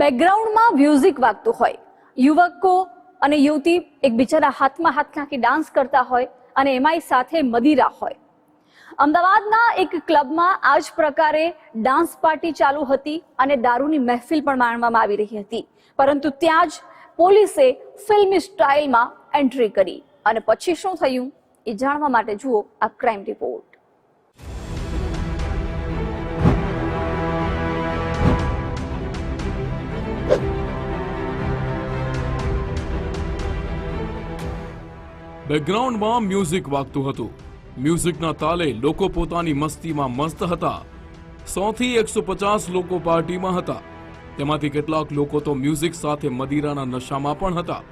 બેકગ્રાઉન્ડમાં music વાગતું હોય. યુવકો અને યુવતી એકબીજાના હાથમાં હાથ નાખી ડાન્સ કરતા હોય અને એમાંય સાથે મદિરા હોય. અમદાવાદના એક ક્લબમાં આ જ પ્રકારે ડાન્સ પાર્ટી ચાલુ હતી અને દારૂની મહેફિલ પણ માણવામાં આવી રહી હતી. પરંતુ ત્યાં જ પોલીસે ફિલ્મી સ્ટાઇલમાં એન્ટ્રી કરી. અને પછી શું થયું એ જાણવા માટે જુઓ આ ક્રાઇમ રિપોર્ટ. બેકગ્રાઉન્ડમાં મ્યુઝિક વાગતું હતું. મ્યુઝિકના તાલે લોકો પોતાની મસ્તીમાં મસ્ત હતા. સોથી એકસો પચાસ લોકો પાર્ટીમાં હતા. તેમાંથી કેટલાક લોકો તો મ્યુઝિક સાથે મદિરાના નશામાં પણ હતા.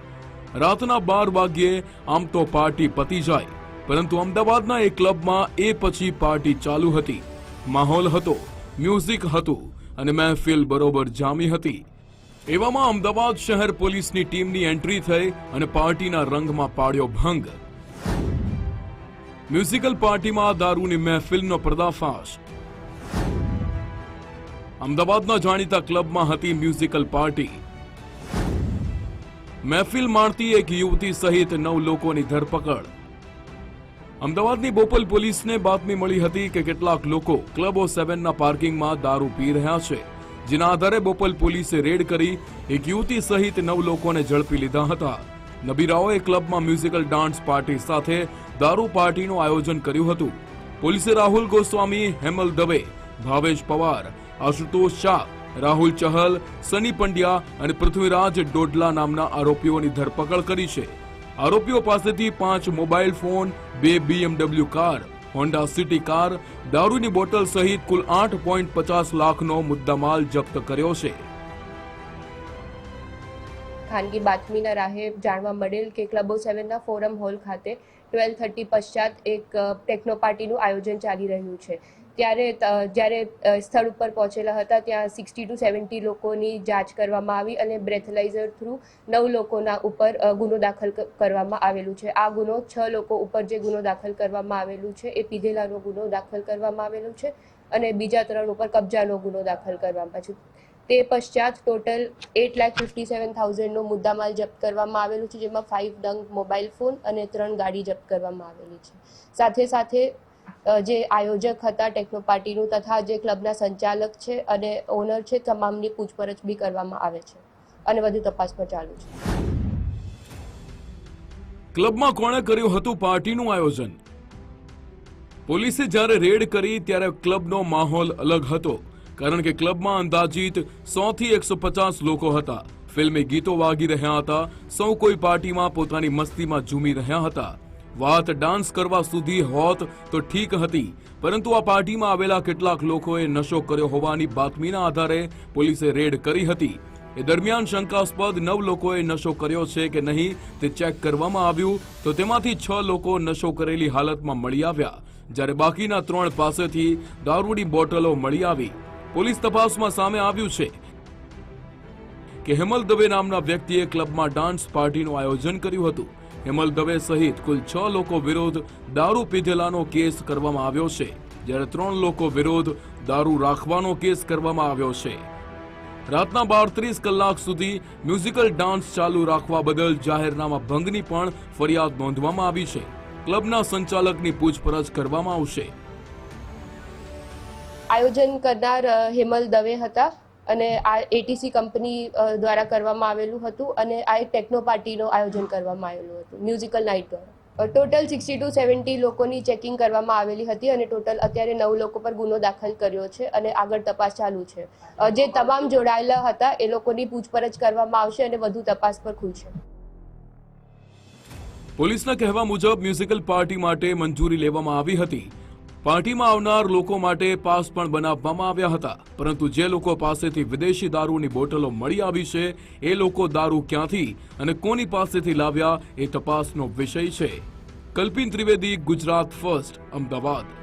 રાતના બાર વાગ્યે આમ તો પાર્ટી પતી જાય, પરંતુ અમદાવાદના એક ક્લબમાં એ પછી પાર્ટી ચાલુ હતી. માહોલ હતો મ્યુઝિક હતું, અને મહેફિલ બરોબર જામી હતી. એવામાં અમદાવાદ શહેર પોલીસની ટીમની એન્ટ્રી થઈ અને પાર્ટીના રંગમાં પાડ્યો ભંગ. મ્યુઝિકલ પાર્ટીમાં દારૂની મહેફિલનો પર્દાફાશ. અમદાવાદના જાણીતા ક્લબમાં હતી મ્યુઝિકલ પાર્ટી. મહેફિલ માણતી એક યુવતી સહિત નવ લોકોની ધરપકડ. અમદાવાદની બોપલ પોલીસને બાતમી મળી હતી કે કેટલાક લોકો ક્લબો સેવનના પાર્કિંગમાં દારૂ પી રહ્યા છે. જેના આધારે બોપલ પોલીસે રેડ કરી એક યુવતી સહિત નવ લોકોને ઝડપી લીધા હતા. નબીરાઓએ ક્લબમાં મ્યુઝિકલ ડાન્સ પાર્ટી સાથે દારૂ પાર્ટીનું આયોજન કર્યું હતું. પોલીસે રાહુલ ગોસ્વામી, હેમલ દવે, ભાવેશ પવાર, આશુતોષ શાહ, રાહુલ ચહલ, સની પંડ્યા અને પૃથ્વીરાજ ડોડલા નામના આરોપીઓની ધરપકડ કરી છે. આરોપીઓ પાસેથી પાંચ મોબાઈલ ફોન, બે BMW car Honda City car દારૂની બોટલ સહિત કુલ આઠ પોઈન્ટ પચાસ લાખનો મુદ્દામાલ જપ્ત કર્યો છે. ખાનગી બાતમીના રાહે જાણવા મળેલ કે ક્લબો સેવનના ફોરમ હોલ ખાતે ટ્વેલ્વ થર્ટી પશ્ચાત એક ટેકનો પાર્ટીનું આયોજન ચાલી રહ્યું છે. ત્યારે જ્યારે સ્થળ ઉપર પહોંચેલા હતા, ત્યાં સિક્સટી ટુ સેવન્ટી લોકોની જાંચ કરવામાં આવી અને બ્રેથલાઇઝર થ્રુ નવ લોકોના ઉપર ગુનો દાખલ કરવામાં આવેલું છે. આ ગુનો છ લોકો ઉપર જે ગુનો દાખલ કરવામાં આવેલું છે, એ પીધેલાનો ગુનો દાખલ કરવામાં આવેલો છે અને બીજા ત્રણ ઉપર કબજાનો ગુનો દાખલ કરવામાં છે. તે પશ્ચાત total eight lakh fifty seven થાઉઝન્ડનો મુદ્દામાલ જપ્ત કરવામાં આવેલું છે, જેમાં ફાઇવ ડંક મોબાઈલ ફોન અને ત્રણ ગાડી જપ્ત કરવામાં આવેલી છે. સાથે સાથે જે આયોજક હતા ટેકનો પાર્ટીનું તથા જે ક્લબના સંચાલક છે અને ઓનર છે, તમામની પૂછપરછ બી કરવામાં આવે છે અને વધુ તપાસ પણ ચાલુ છે. ક્લબમાં કોણે કર્યું હતું પાર્ટીનું આયોજન? પોલીસે જ્યારે રેડ કરી ત્યારે ક્લબનો માહોલ અલગ હતો. કારણ કે ક્લબમાં અંદાજિત સો થી એકસો પચાસ લોકો હતા. ફિલ્મી ગીતો વાગી રહ્યા હતા. સૌ કોઈ પાર્ટીમાં પોતાની મસ્તીમાં ઝૂમી રહ્યા હતા. વાત ડાન્સ કરવા સુધી હોત તો ઠીક હતી. પરંતુ આ પાર્ટીમાં આવેલા કેટલાક લોકોએ નશો કર્યો હોવાની બાતમીના આધારે પોલીસે રેડ કરી હતી. એ દરમિયાન શંકાસ્પદ નવ લોકોએ નશો કર્યો છે કે નહીં તે ચેક કરવામાં આવ્યું તો તેમાંથી છ લોકો નશો કરેલી હાલતમાં મળી આવ્યા. જ્યારે બાકીના ત્રણ પાસેથી દારૂની બોટલો મળી આવી. પોલીસ તપાસમાં સામે આવ્યું છે કે હેમલ દવે નામના વ્યક્તિએ ક્લબમાં ડાન્સ પાર્ટીનું આયોજન કર્યું હતું. હેમલ દવે સહિત કુલ છ લોકો વિરુદ્ધ દારૂ પીધેલાનો કેસ કરવામાં આવ્યો છે. જ્યારે ત્રણ લોકો વિરુદ્ધ દારૂ રાખવાનો કેસ કરવામાં આવ્યો છે. રાતના બાર ત્રીસ કલાક સુધી મ્યુઝિકલ ડાન્સ ચાલુ રાખવા બદલ જાહેરનામા ભંગની પણ ફરિયાદ નોંધવામાં આવી છે. ક્લબના સંચાલકની પૂછપરછ કરવામાં આવશે. આયોજન કરનાર હેમલ દવે હતા અને આ એટીસી કંપની દ્વારા કરવામાં આવેલું હતું અને આ એક ટેકનો પાર્ટીનું આયોજન કરવામાં આવેલું હતું મ્યુઝિકલ નાઇટ દ્વારા. ટોટલ સિક્સટી ટુ સેવન્ટી લોકોની ચેકિંગ કરવામાં આવેલી હતી અને ટોટલ અત્યારે નવ લોકો પર ગુનો દાખલ કર્યો છે અને આગળ તપાસ ચાલુ છે. જે તમામ જોડાયેલા હતા એ લોકોની પૂછપરછ કરવામાં આવશે અને વધુ તપાસ પર ખુલશે. પોલીસના કહેવા મુજબ મ્યુઝિકલ પાર્ટી માટે મંજૂરી લેવામાં આવી હતી. પાર્ટીમાં આવનાર લોકો માટે પાસ પણ બનાવવામાં આવ્યા હતા. પરંતુ જે લોકો પાસેથી વિદેશી દારૂની બોટલો મળી આવી છે, એ લોકો દારૂ ક્યાંથી અને કોની પાસેથી લાવ્યા, એ તપાસનો વિષય છે. કલ્પિન ત્રિવેદી, ગુજરાત ફર્સ્ટ અમદાવાદ.